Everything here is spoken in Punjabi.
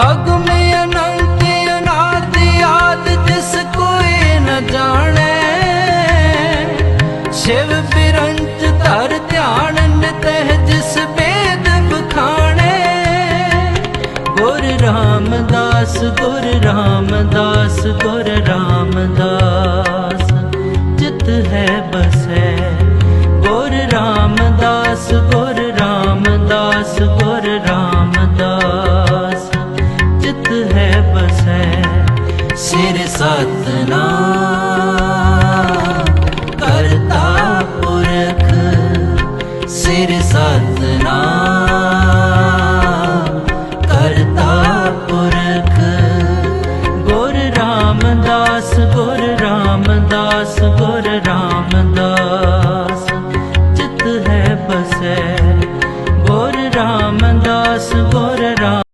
ਅਗਮੇ ਅਨੰਤ ਅਨਾਦ ਆਦ ਜਿਸ ਕੋਈ ਨ ਜਾਣੈ। ਸ਼ਿਵ ਬਿਰੰਚ ਧਰ ਧਿਆਨ ਨਿਤਹਿ ਜਿਸ ਬੇਦ ਬਖਾਣੈ ਗੁਰ ਰਾਮਦਾਸ ਗੁਰ ਰਾਮਦਾਸ ਗੁਰ ਰਾਮਦਾਸ, ਜਿਤ ਹੈ ਬਸੈ। ਗੁਰ ਰਾਮਦਾਸ ਗੁਰ ਰਾਮਦਾਸ, ਗੁਰ ਰਾਮ ਸਿਰ ਸਤਨਾ ਕਰਤਾ ਪੁਰਖ, ਸਿਰ ਸਤਨਾ ਕਰਤਾ ਪੁਰਖ। ਗੁਰ ਰਾਮਦਾਸ ਗੁਰ ਰਾਮਦਾਸ ਗੁਰ ਰਾਮਦਾਸ ਚਿਤ ਹੈ ਬਸੈ ਗੁਰ ਰਾਮਦਾਸ, ਗੁਰ ਰਾਮ